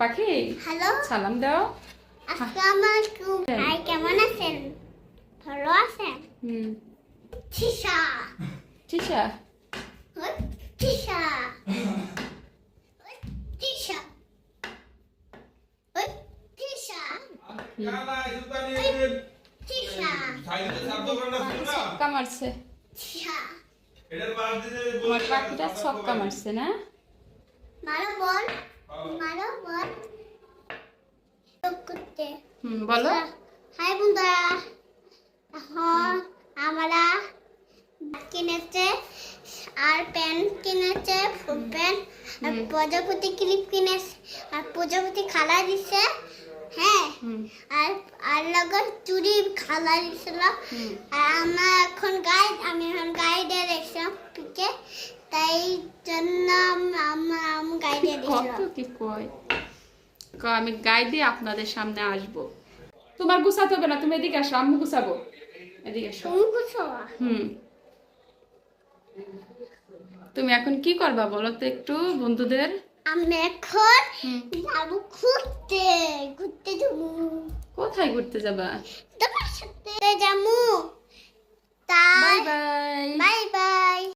পাখি? হ্যালো। সালাম দাও। আসসালামু আলাইকুম হাই কেমন আছেন? ভালো আছেন? হুম। ওই চিসা চিসা ছক্কা মারছে আমার পাখিটা ছক্কা মারছে না? মারো বল। হুম বলো। হাই বন্ধুরা এখন আমরা কিনেছে আর পেন কিনেছে ফুল পেন আর প্রজাপতি ক্লিপ কিনেছে আর প্রজাপতি খালা দিছে হ্যাঁ আর আর লগর চুরি খালা দিছিল। আর আমার এখন গাইড আমি এখন গাইডে দেখছিলাম পিকে তাই জন্য আমার কত দিছিল কি কয়? ক আমি গাইডে আপনাদের সামনে আসব। তোমার গুছাতে হবে না তুমি এদিকে আসো আম্মু গুছাবো। এদিকে আসো। হুম। তুমি এখন কি করবা বলো তো একটু বন্ধুদের? আমি এখন হুম। ঘুরতে ঘুরতে যাব। কোথায় ঘুরতে যাবা? তোমার সাথে যাব।